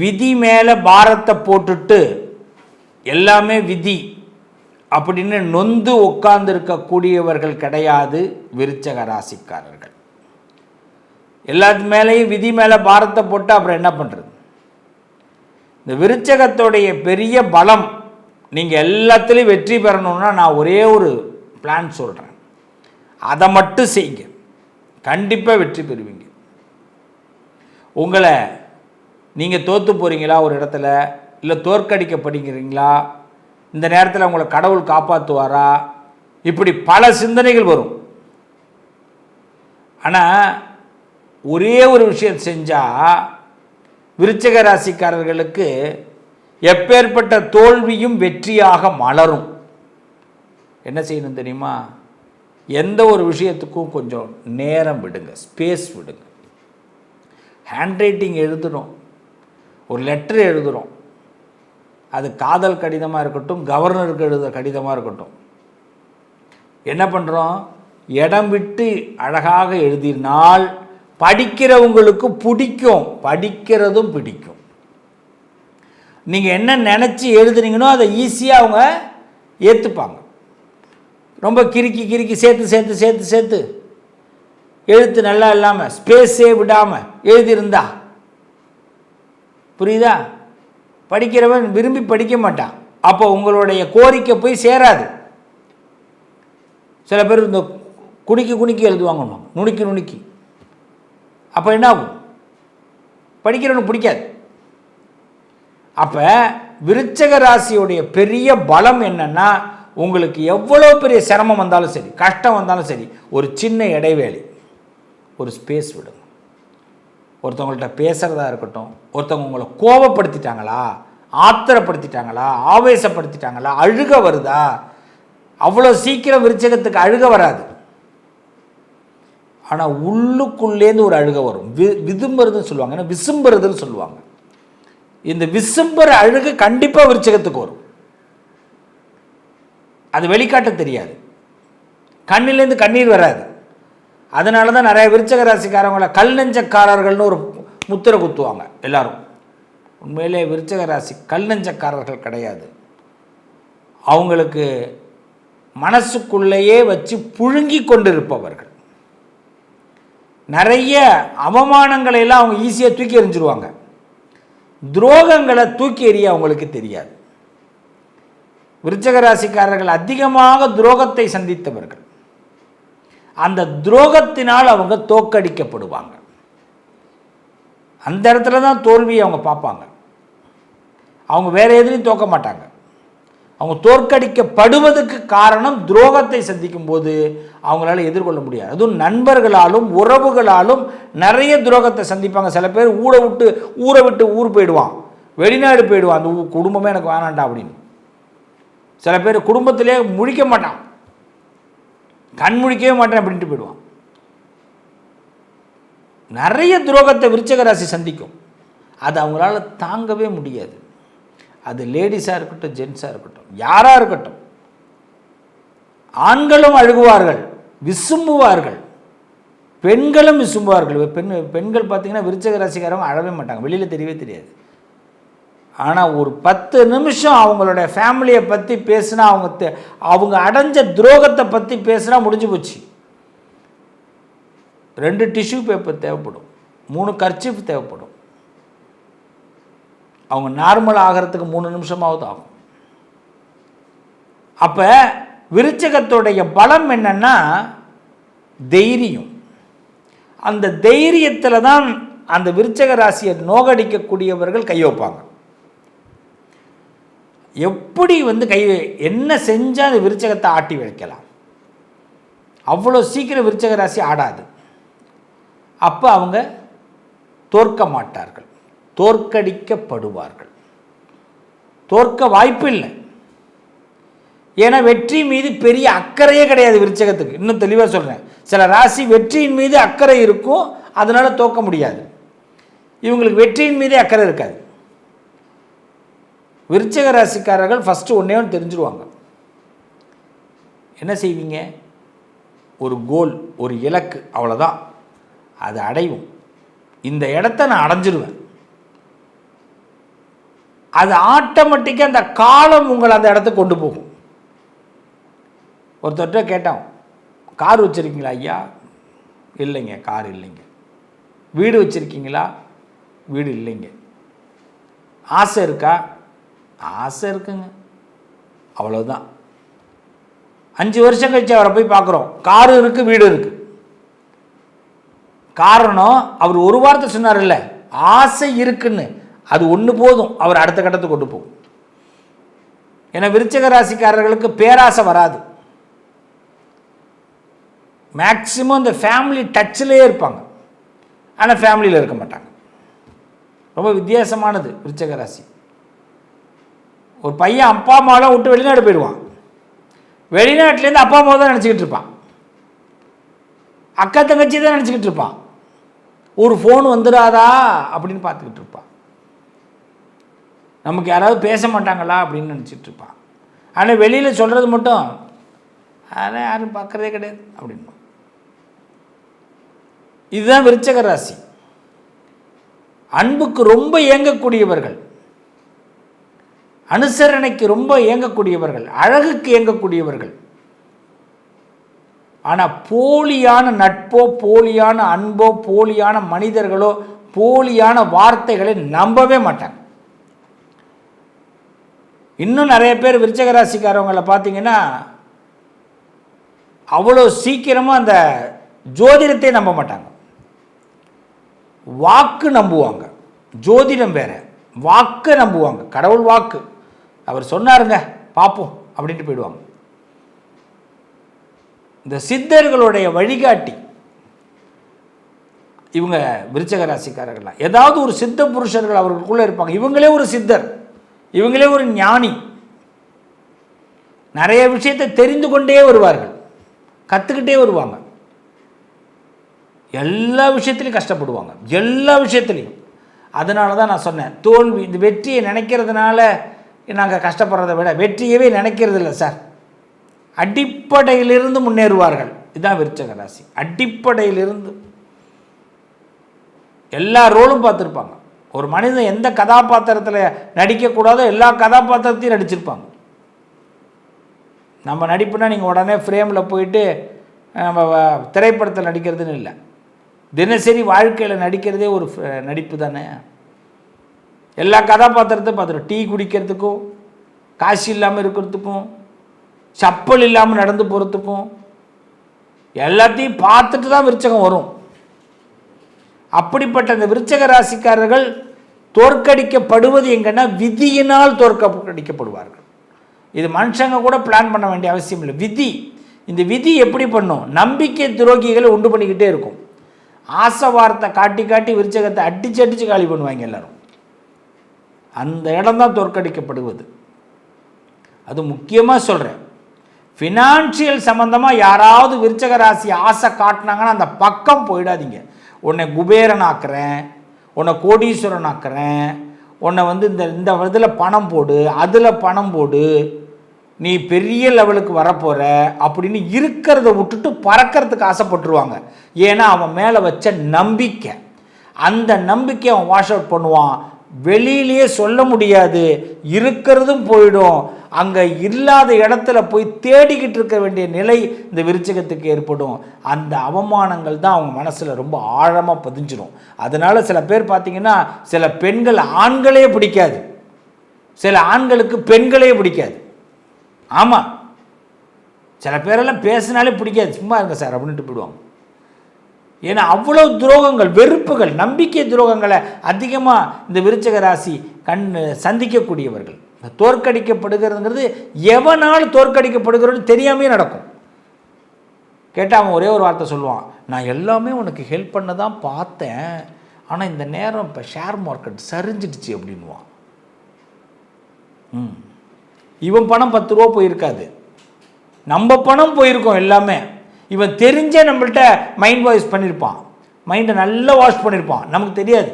விதி மேலே பாரத்தை போட்டுட்டு எல்லாமே விதி அப்படின்னு நொந்து உட்கார்ந்துருக்கக்கூடியவர்கள் கிடையாது விருச்சக ராசிக்காரர்கள். எல்லாத்து மேலேயும் விதி மேலே பாரத்தை போட்டு அப்புறம் என்ன பண்ணுறது இந்த விருச்சகத்துடைய பெரிய பலம் நீங்கள் எல்லாத்துலேயும் வெற்றி பெறணும்னா நான் ஒரே ஒரு பிளான் சொல்கிறேன் அதை மட்டும் செய்யுங்க. கண்டிப்பாக வெற்றி பெறுவீங்க. உங்களை நீங்கள் தோற்று போகிறீங்களா ஒரு இடத்துல? இல்லை தோற்கடிக்கப்படுகிறீங்களா? இந்த நேரத்தில் உங்களை கடவுள் காப்பாற்றுவாரா இப்படி பல சிந்தனைகள் வரும். ஆனால் ஒரே ஒரு விஷயம் செஞ்சால் விருச்சக ராசிக்காரர்களுக்கு எப்பேற்பட்ட தோல்வியும் வெற்றியாக மலரும். என்ன செய்யணும் தெரியுமா? எந்த ஒரு விஷயத்துக்கும் கொஞ்சம் நேரம் விடுங்க ஸ்பேஸ் விடுங்க. ஹேண்ட் ரைட்டிங் எழுதணும். ஒரு லெட்டர் எழுதுகிறோம் அது காதல் கடிதமாக இருக்கட்டும் கவர்னருக்கு எழுத கடிதமாக இருக்கட்டும். என்ன பண்ணுறோம் இடம் விட்டு அழகாக எழுதினால் படிக்கிறவங்களுக்கு பிடிக்கும். படிக்கிறதும் பிடிக்கும். நீங்கள் என்ன நினச்சி எழுதுனீங்களோ அதை ஈஸியாக அவங்க ஏற்றுப்பாங்க ரொம்ப கிறுக்கி கிறுக்கி சேர்த்து சேர்த்து சேர்த்து சேர்த்து. எழுத்து நல்லா இல்லாமல் ஸ்பேஸே விடாமல் எழுதியிருந்தா புரியுதா? படிக்கிறவன் விரும்பி படிக்க மாட்டான். அப்போ உங்களுடைய கோரிக்கை போய் சேராது. சில பேர் இந்த குணிக்கி குணிக்கி எழுதுவாங்கன்னு நுணுக்கி நுணுக்கி. அப்போ என்ன ஆகும் படிக்கிறவனுக்கு பிடிக்காது. அப்போ விருச்சக ராசியுடைய பெரிய பலம் என்னன்னா உங்களுக்கு எவ்வளோ பெரிய சிரமம் வந்தாலும் சரி கஷ்டம் வந்தாலும் சரி ஒரு சின்ன இடைவேளை ஒரு ஸ்பேஸ் விடுங்க. ஒருத்தவங்கள்ட்ட பேசுகிறதா இருக்கட்டும் ஒருத்தவங்க உங்களை கோபப்படுத்திட்டாங்களா ஆத்திரப்படுத்திட்டாங்களா ஆவேசப்படுத்திட்டாங்களா அழுக வருதா? அவ்வளோ சீக்கிரம் விருச்சகத்துக்கு அழுக வராது. ஆனால் உள்ளுக்குள்ளேருந்து ஒரு அழுக வரும். வி விதும்புறதுன்னு சொல்லுவாங்க. ஏன்னா விசும்புறதுன்னு சொல்லுவாங்க. இந்த விசும்புற அழுகு கண்டிப்பாக விருச்சகத்துக்கு வரும். அது வெளிக்காட்ட தெரியாது. கண்ணிலேருந்து கண்ணீர் வராது. அதனால தான் நிறைய விருச்சக ராசிக்காரவங்கள கல் நெஞ்சக்காரர்கள்னு ஒரு முத்திரை குத்துவாங்க எல்லாரும். உண்மையிலே விருச்சக ராசி கல் நெஞ்சக்காரர்கள் கிடையாது. அவங்களுக்கு மனசுக்குள்ளேயே வச்சு புழுங்கி கொண்டிருப்பவர்கள். நிறைய அவமானங்களை எல்லாம் அவங்க ஈஸியாக தூக்கி எறிஞ்சிருவாங்க. துரோகங்களை தூக்கி எறிய அவங்களுக்கு தெரியாது. விருச்சக ராசிக்காரர்கள் அதிகமாக துரோகத்தை சந்தித்தவர்கள். அந்த துரோகத்தினால் அவங்க தோக்கடிக்கப்படுவாங்க அந்த இடத்துல தான் தோல்வியை அவங்க பார்ப்பாங்க. அவங்க வேறு எதுலையும் தோக்க மாட்டாங்க. அவங்க தோற்கடிக்கப்படுவதற்கு காரணம் துரோகத்தை சந்திக்கும் போது அவங்களால எதிர்கொள்ள முடியாது. அதுவும் நண்பர்களாலும் உறவுகளாலும் நிறைய துரோகத்தை சந்திப்பாங்க. சில பேர் ஊரை விட்டு ஊரை விட்டு ஊர் போயிடுவான். வெளிநாடு போயிடுவான். அந்த ஊ- குடும்பமே எனக்கு வேணாண்டா அப்படின்னு. சில பேர் குடும்பத்திலே முழிக்க மாட்டான். கண் முழிக்கவே மாட்டேன் அப்படின்ட்டு போயிடுவான். நிறைய துரோகத்தை விருச்சக ராசி சந்திக்கும். அது அவங்களால தாங்கவே முடியாது. அது லேடிஸாக இருக்கட்டும் ஜென்ஸாக இருக்கட்டும் யாராக இருக்கட்டும். ஆண்களும் அழுகுவார்கள் விசும்புவார்கள். பெண்களும் விசும்புவார்கள். பெண் பெண்கள் பார்த்தீங்கன்னா விருச்சக ராசிக்காரவங்க அழவே மாட்டாங்க. வெளியில் தெரியவே தெரியாது. ஆனால் ஒரு பத்து நிமிஷம் அவங்களோட ஃபேமிலியை பற்றி பேசுனா அவங்க அவங்க அடைஞ்ச துரோகத்தை பற்றி பேசுனா முடிஞ்சு போச்சு. ரெண்டு டிஷ்யூ பேப்பர் தேவைப்படும். மூணு கர்ச்சீஃப் தேவைப்படும். அவங்க நார்மல் ஆகிறதுக்கு மூணு நிமிஷமாவது ஆகும். அப்போ விருச்சகத்துடைய பலம் என்னென்னா தைரியம். அந்த தைரியத்தில் தான் அந்த விருச்சக ராசியை நோகடிக்கக்கூடியவர்கள் கையொப்பாங்க. எப்படி வந்து கை என்ன செஞ்சால் அந்த விருச்சகத்தை ஆட்டி வைக்கலாம்? அவ்வளோ சீக்கிரம் விருச்சக ராசி ஆடாது. அப்போ அவங்க தோற்க மாட்டார்கள். தோற்கடிக்கப்படுவார்கள். தோற்க வாய்ப்பு இல்லை. ஏன்னா வெற்றி மீது பெரிய அக்கறையே கிடையாது விருச்சகத்துக்கு. இன்னும் தெளிவாக சொல்கிறேன் சில ராசி வெற்றியின் மீது அக்கறை இருக்கும். அதனால் தோக்க முடியாது. இவங்களுக்கு வெற்றியின் மீதே அக்கறை இருக்காது. விருச்சக ராசிக்காரர்கள் ஃபஸ்ட்டு ஒன்றே ஒன்று தெரிஞ்சிருவாங்க. என்ன செய்வீங்க? ஒரு கோல் ஒரு இலக்கு அவ்வளோதான் அது அடையும். இந்த இடத்த நான் அடைஞ்சிருவேன். அது ஆட்டோமேட்டிக்காக அந்த காலம் உங்களை அந்த இடத்துக்கு கொண்டு போகும். ஒருத்தர்கிட்ட கேட்டோம் கார் வச்சுருக்கீங்களா ஐயா? இல்லைங்க கார் இல்லைங்க. வீடு வச்சுருக்கீங்களா? வீடு இல்லைங்க. ஆசை இருக்கா? ஆசை இருக்குங்க. அவ்வளோதான் அஞ்சு வருஷம் கழிச்சு அவரை போய் பார்க்குறோம். காரு இருக்குது வீடு இருக்குது காரணம் அவர் ஒரு வார்த்தை சொன்னார்ல ஆசை இருக்குன்னு. அது ஒன்று போதும். அவர் அடுத்த கட்டத்துக்கு கொண்டு போகும். ஏன்னா விருச்சக ராசிக்காரர்களுக்கு பேராசை வராது. மேக்சிமம் இந்த ஃபேமிலி டச்சிலே இருப்பாங்க. ஆனால் ஃபேமிலியில் இருக்க மாட்டாங்க. ரொம்ப வித்தியாசமானது விருச்சக ராசி. ஒரு பையன் அப்பா அம்மாவெலாம் விட்டு வெளிநாடு போயிடுவான். வெளிநாட்டிலேருந்து அப்பா அம்மா தான் நினச்சிக்கிட்டு இருப்பான். அக்கா தங்கச்சி தான் நினச்சிக்கிட்டு இருப்பான். ஒரு ஃபோன் வந்துடாதா அப்படின்னு பார்த்துக்கிட்டு இருப்பான். நமக்கு யாராவது பேச மாட்டாங்களா அப்படின்னு நினச்சிட்டு இருப்பான். ஆனால் வெளியில் சொல்கிறது மட்டும் அதெல்லாம் யாரும் பார்க்குறதே கிடையாது அப்படின்னு இதுதான் விருச்சக ராசி. அன்புக்கு ரொம்ப இயங்கக்கூடியவர்கள். அனுசரணைக்கு ரொம்ப இயங்கக்கூடியவர்கள் அழகுக்கு இயங்கக்கூடியவர்கள். ஆனால் போலியான நட்போ போலியான அன்போ போலியான மனிதர்களோ போலியான வார்த்தைகளை நம்பவே மாட்டாங்க. இன்னும் நிறைய பேர் விருச்சக ராசிக்காரவங்களை பார்த்தீங்கன்னா அவ்வளோ சீக்கிரமாக அந்த ஜோதிடத்தை நம்ப மாட்டாங்க. வாக்கு நம்புவாங்க. ஜோதிடம் வேற. வாக்கை நம்புவாங்க. கடவுள் வாக்கு. அவர் சொன்னாருங்க பார்ப்போம் அப்படின்ட்டு போயிடுவாங்க. இந்த சித்தர்களுடைய வழிகாட்டி இவங்க விருச்சக ராசிக்காரர்கள்லாம் ஏதாவது ஒரு சித்த புருஷர்கள் அவர்களுக்குள்ளே இருப்பாங்க. இவங்களே ஒரு சித்தர் இவங்களே ஒரு ஞானி. நிறைய விஷயத்தை தெரிந்து கொண்டே வருவார்கள் கற்றுக்கிட்டே வருவாங்க. எல்லா விஷயத்துலையும் கஷ்டப்படுவாங்க எல்லா விஷயத்துலையும். அதனால தான் நான் சொன்னேன் தோல்வி இந்த வெற்றியை நினைக்கிறதுனால நாங்கள் கஷ்டப்படுறதை விட வெற்றியவே நினைக்கிறது இல்லை சார். அடிப்படையிலிருந்து முன்னேறுவார்கள். இதுதான் விருச்சக ராசி. அடிப்படையிலிருந்து. எல்லா ரோலும் பார்த்துருப்பாங்க. ஒரு மனிதன் எந்த கதாபாத்திரத்தில் நடிக்கக்கூடாதோ எல்லா கதாபாத்திரத்தையும் நடிச்சிருப்பாங்க. நம்ம நடிப்புனா நீங்கள் உடனே ஃப்ரேமில் போயிட்டு நம்ம திரைப்படத்தில் நடிக்கிறதுன்னு இல்லை. தினசரி வாழ்க்கையில் நடிக்கிறதே ஒரு நடிப்பு தானே எல்லா கதாபாத்திரத்தையும் பார்த்துரும் டீ குடிக்கிறதுக்கும் காசு இல்லாமல் இருக்கிறதுக்கும் சப்பல் இல்லாமல் நடந்து போகிறதுக்கும் எல்லாத்தையும் பார்த்துட்டு தான் விருச்சகம் வரும். அப்படிப்பட்ட அந்த விருச்சக ராசிக்காரர்கள் தோற்கடிக்கப்படுவது எங்கன்னா விதியினால் தோற்கடிக்கப்படுவார்கள். இது மனுஷங்க கூட பிளான் பண்ண வேண்டிய அவசியம் இல்லை. விதி. இந்த விதி எப்படி பண்ணும்? நம்பிக்கை துரோகிகளை உண்டு பண்ணிக்கிட்டே இருக்கும். ஆசை வார்த்தை காட்டி காட்டி விருச்சகத்தை அடிச்சு அடிச்சு காலி பண்ணுவாங்க எல்லாரும். அந்த இடம்தான் தோற்கடிக்கப்படுவது. அது முக்கியமாக சொல்கிறேன் ஃபினான்ஷியல் சம்மந்தமாக யாராவது விருச்சக ராசி ஆசை காட்டினாங்கன்னா அந்த பக்கம் போயிடாதீங்க. உன்னை குபேரன் ஆக்குறேன் உன்னை கோடீஸ்வரன் ஆக்குறேன் உன்னை வந்து இந்த இந்த இதில் பணம் போடு அதில் பணம் போடு நீ பெரிய லெவலுக்கு வரப்போகிற அப்படின்னு இருக்கிறத விட்டுட்டு பறக்கிறதுக்கு ஆசைப்பட்டுருவாங்க. ஏன்னா அவன் மேலே வச்ச நம்பிக்கை. அந்த நம்பிக்கை அவன் வாஷ் அவுட் பண்ணுவான். வெளியிலேயே சொல்ல முடியாது. இருக்கிறதும் போயிடும். அங்கே இல்லாத இடத்துல போய் தேடிக்கிட்டு இருக்க வேண்டிய நிலை இந்த விருச்சகத்துக்கு ஏற்படும். அந்த அவமானங்கள் தான் அவங்க மனசில் ரொம்ப ஆழமாக பதிஞ்சிடும் அதனால் சில பேர் பார்த்தீங்கன்னா சில பெண்கள் ஆண்களே பிடிக்காது. சில ஆண்களுக்கு பெண்களே பிடிக்காது. ஆமாம் சில பேரெல்லாம் பேசினாலே பிடிக்காது. சும்மா இருங்க சார் அப்படின்ட்டு போயிடுவாங்க. ஏன்னா அவ்வளோ துரோகங்கள் வெறுப்புகள் நம்பிக்கை துரோகங்களை அதிகமாக இந்த விருச்சக ராசி கண் சந்திக்கக்கூடியவர்கள். இந்த தோற்கடிக்கப்படுகிறதுங்கிறது எவனால் தோற்கடிக்கப்படுகிறது தெரியாமே நடக்கும். கேட்டால் அவன் ஒரே ஒரு வார்த்தை சொல்லுவான் நான் எல்லாமே உனக்கு ஹெல்ப் பண்ண தான் பார்த்தேன். ஆனால் இந்த நேரம் இப்போ ஷேர் மார்க்கெட் சரிஞ்சிடுச்சு அப்படின்வான் ம். இவன் பணம் பத்து ரூபா போயிருக்காது. நம்ம பணம் போயிருக்கோம் எல்லாமே. இவன் தெரிஞ்சே நம்மள்ட்ட மைண்ட் வாஷ் பண்ணியிருப்பான் மைண்டை நல்லா வாஷ் பண்ணியிருப்பான் நமக்கு தெரியாது.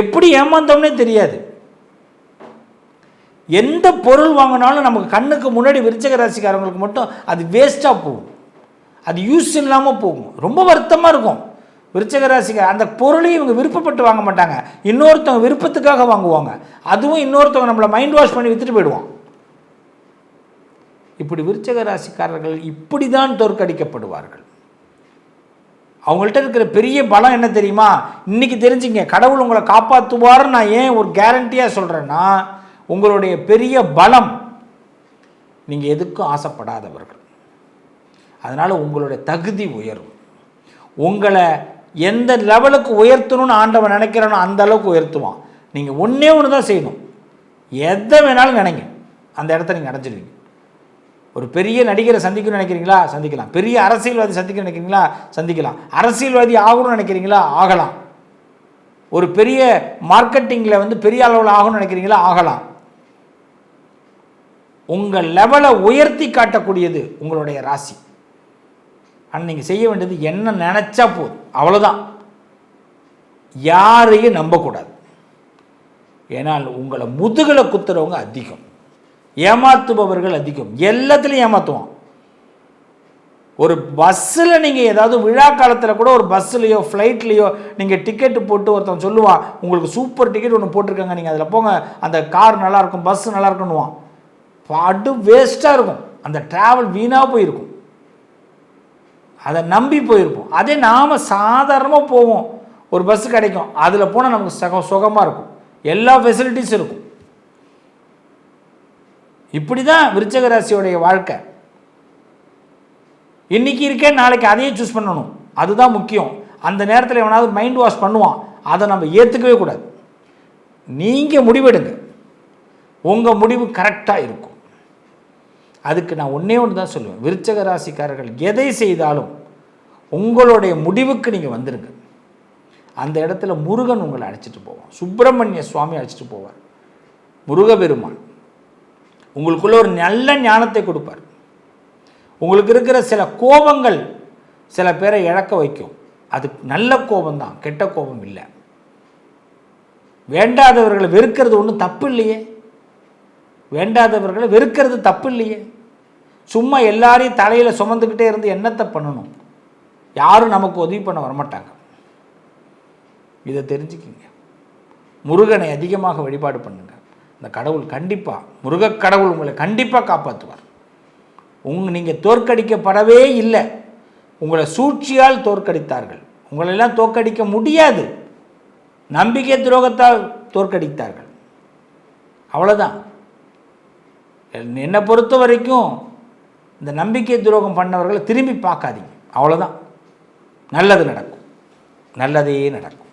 எப்படி ஏமாந்தோம்னே தெரியாது. எந்த பொருள் வாங்கினாலும் நமக்கு கண்ணுக்கு முன்னாடி விருச்சக ராசிக்காரங்களுக்கு மட்டும் அது வேஸ்ட்டாக போகும். அது யூஸ் இல்லாமல் போகும். ரொம்ப வருத்தமாக இருக்கும். விருச்சக ராசிக்கார் அந்த பொருளையும் இவங்க விருப்பப்பட்டு வாங்க மாட்டாங்க. இன்னொருத்தவங்க விருப்பத்துக்காக வாங்குவாங்க. அதுவும் இன்னொருத்தவங்க நம்மளை மைண்ட் வாஷ் பண்ணி விற்றுட்டு போயிடுவான். இப்படி விருச்சக ராசிக்காரர்கள் இப்படி தான் தோற்கடிக்கப்படுவார்கள். அவங்கள்ட்ட இருக்கிற பெரிய பலம் என்ன தெரியுமா? இன்னைக்கு தெரிஞ்சுங்க கடவுள் உங்களை காப்பாற்றுவார்னு நான் ஏன் ஒரு கேரண்டியாக சொல்கிறேன்னா உங்களுடைய பெரிய பலம் நீங்கள் எதுக்கும் ஆசைப்படாதவர்கள். அதனால் உங்களுடைய தகுதி உயரும். உங்களை எந்த லெவலுக்கு உயர்த்தணும்னு ஆண்டவன் நினைக்கிறானோ அந்த அளவுக்கு உயர்த்துவான். நீங்கள் ஒன்றே ஒன்று தான் செய்யணும். எதை வேணாலும் நினைங்க. அந்த இடத்த நீங்கள் அடைஞ்சிடுவீங்க ஒரு பெரிய நடிகரை சந்திக்கணும்னு நினைக்கிறீங்களா? சந்திக்கலாம். பெரிய அரசியல்வாதி சந்திக்க நினைக்கிறீங்களா? சந்திக்கலாம். அரசியல்வாதி ஆகணும்னு நினைக்கிறீங்களா? ஆகலாம். ஒரு பெரிய மார்க்கெட்டிங்கில் வந்து பெரிய அளவில் ஆகணும்னு நினைக்கிறீங்களா? ஆகலாம். உங்கள் லெவலை உயர்த்தி காட்டக்கூடியது உங்களுடைய ராசி. ஆனால் நீங்கள் செய்ய வேண்டியது என்ன நினச்சா போதும். அவ்வளோதான் யாரையும் நம்பக்கூடாது. ஏன்னால் உங்களை முதுகலை குத்துறவங்க அதிகம். ஏமாத்துபவர்கள் அதிகம். எல்லாத்துலேயும் ஏமாற்றுவான் ஒரு பஸ்ஸில் நீங்கள் ஏதாவது விழா காலத்தில் கூட ஒரு பஸ்ஸுலேயோ ஃப்ளைட்லேயோ நீங்கள் டிக்கெட்டு போட்டு ஒருத்தன் சொல்லுவான் உங்களுக்கு சூப்பர் டிக்கெட் ஒன்று போட்டிருக்காங்க நீங்கள் அதில் போங்க. அந்த கார் நல்லாயிருக்கும் பஸ்ஸு நல்லாயிருக்குன்னுவான் இருக்குன்னுவான் வேஸ்ட்டாக இருக்கும். அந்த ட்ராவல் வீணாக போயிருக்கும். அதை நம்பி போயிருப்போம். அதே நாம் சாதாரணமாக போவோம். ஒரு பஸ்ஸு கிடைக்கும். அதில் போனால் நமக்கு சக சுகமாக இருக்கும். எல்லா ஃபெசிலிட்டிஸும் இருக்கும். இப்படி தான் விருச்சக ராசியோடைய வாழ்க்கை. இன்னைக்கு இருக்கேன் நாளைக்கு அதையே சூஸ் பண்ணணும். அதுதான் முக்கியம். அந்த நேரத்தில் எவனாவது மைண்ட் வாஷ் பண்ணுவான். அதை நம்ம ஏற்றுக்கவே கூடாது. நீங்கள் முடிவெடுங்க. உங்கள் முடிவு கரெக்டாக இருக்கும். அதுக்கு நான் ஒன்றே ஒன்று தான் சொல்லுவேன். விருச்சக ராசிக்காரர்கள் எதை செய்தாலும் உங்களுடைய முடிவுக்கு நீங்கள் வந்துடுங்க அந்த இடத்துல முருகன் உங்களை அழைச்சிட்டு போவான். சுப்பிரமணிய சுவாமி அழைச்சிட்டு போவார். முருகபெருமான். உங்களுக்குள்ள ஒரு நல்ல ஞானத்தை கொடுப்பார். உங்களுக்கு இருக்கிற சில கோபங்கள் சில பேரை இழக்க வைக்கும். அது நல்ல கோபம்தான் கெட்ட கோபம் இல்லை. வேண்டாதவர்களை வெறுக்கிறது ஒன்றும் தப்பு இல்லையே. வேண்டாதவர்களை வெறுக்கிறது தப்பு இல்லையே. சும்மா எல்லாரையும் தலையில் சுமந்துக்கிட்டே இருந்து என்னத்தை பண்ணணும்? யாரும் நமக்கு உதவி பண்ண வரமாட்டாங்க. இதை தெரிஞ்சுக்கிங்க. முருகனை அதிகமாக வழிபாடு பண்ணுங்கள் இந்த கடவுள் கண்டிப்பாக முருகக் கடவுள் உங்களை கண்டிப்பாக காப்பாற்றுவார் உங் நீங்கள் தோற்கடிக்கப்படவே இல்லை. உங்களை சூழ்ச்சியால் தோற்கடித்தார்கள். உங்களெல்லாம் தோற்கடிக்க முடியாது. நம்பிக்கை துரோகத்தால் தோற்கடித்தார்கள். அவ்வளோதான் என்னை பொறுத்த வரைக்கும் இந்த நம்பிக்கை துரோகம் பண்ணவர்களை திரும்பி பார்க்காதீங்க. அவ்வளோதான் நல்லது நடக்கும். நல்லதே நடக்கும்.